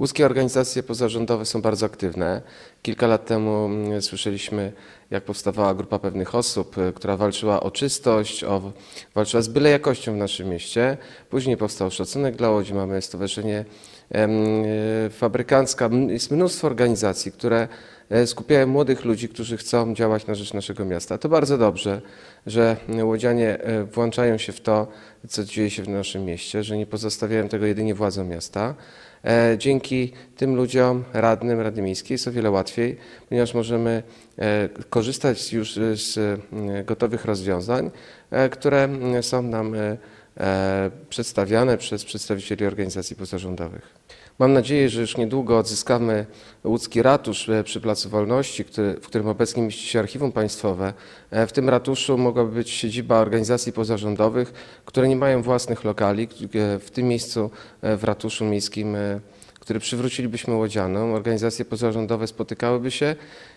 Łódzkie organizacje pozarządowe są bardzo aktywne. Kilka lat temu mm, słyszeliśmy, jak powstawała grupa pewnych osób, y, która walczyła o czystość, o, walczyła z byle jakością w naszym mieście. Później powstał Szacunek dla Łodzi, mamy Stowarzyszenie y, Fabrykancka. Jest mnóstwo organizacji, które e, skupiają młodych ludzi, którzy chcą działać na rzecz naszego miasta. To bardzo dobrze, że łodzianie e, włączają się w to, co dzieje się w naszym mieście, że nie pozostawiają tego jedynie władzom miasta. E, Dzięki tym ludziom, radnym Rady Miejskiej jest o wiele łatwiej, ponieważ możemy e, korzystać już e, z mm, gotowych rozwiązań, e, które są nam e, e, przedstawiane przez przedstawicieli organizacji pozarządowych. Mam nadzieję, że już niedługo odzyskamy łódzki ratusz e, przy Placu Wolności, w którym obecnie mieści się archiwum państwowe. E, W tym ratuszu mogłaby być siedziba organizacji pozarządowych, które nie mają własnych lokali. E, W tym miejscu, e, w ratuszu miejskim, e, który przywrócilibyśmy łodzianom, organizacje pozarządowe spotykałyby się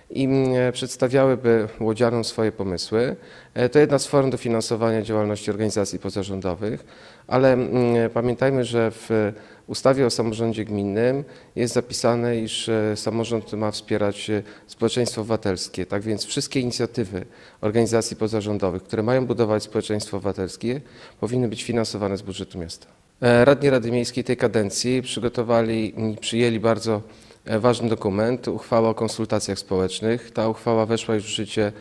i mm, przedstawiałyby łodzianom swoje pomysły. E, To jedna z form dofinansowania działalności organizacji pozarządowych, ale mm, pamiętajmy, że w ustawie o samorządzie gminnym jest zapisane, iż e, samorząd ma wspierać e, społeczeństwo obywatelskie. Tak więc wszystkie inicjatywy organizacji pozarządowych, które mają budować społeczeństwo obywatelskie, powinny być finansowane z budżetu miasta. E, Radni Rady Miejskiej tej kadencji przygotowali i przyjęli bardzo e, ważny dokument, uchwała o konsultacjach społecznych. Ta uchwała weszła już w życie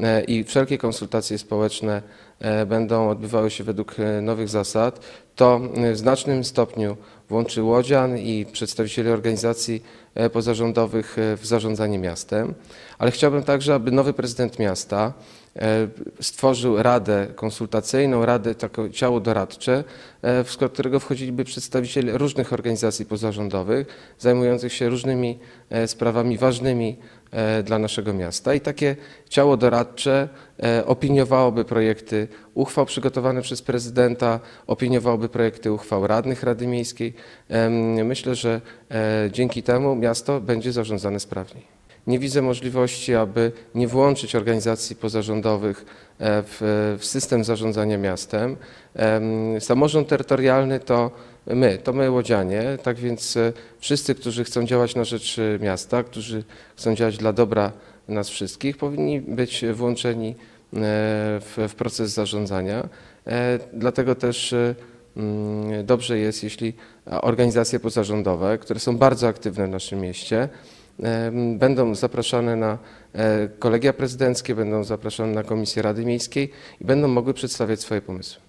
e, i wszelkie konsultacje społeczne będą odbywały się według nowych zasad. To w znacznym stopniu włączy łodzian i przedstawicieli organizacji pozarządowych w zarządzanie miastem, ale chciałbym także, aby nowy prezydent miasta stworzył radę konsultacyjną, radę, takie ciało doradcze, e, w skład którego wchodziliby przedstawiciele różnych organizacji pozarządowych zajmujących się różnymi e, sprawami ważnymi e, dla naszego miasta. I takie ciało doradcze e, opiniowałoby projekty uchwał przygotowane przez prezydenta, opiniowałoby projekty uchwał radnych Rady Miejskiej. Myślę, że e, dzięki temu miasto będzie zarządzane sprawniej. Nie widzę możliwości, aby nie włączyć organizacji pozarządowych e, w, system zarządzania miastem. Em, Samorząd terytorialny to my, to my łodzianie, tak więc e, wszyscy, którzy chcą działać na rzecz e, miasta, którzy chcą działać dla dobra nas wszystkich, powinni być włączeni w, w proces zarządzania. Dlatego też mm, dobrze jest, jeśli organizacje pozarządowe, które są bardzo aktywne w naszym mieście, będą zapraszane na e, kolegia prezydenckie, będą zapraszane na komisję Rady Miejskiej i będą mogły przedstawiać swoje pomysły.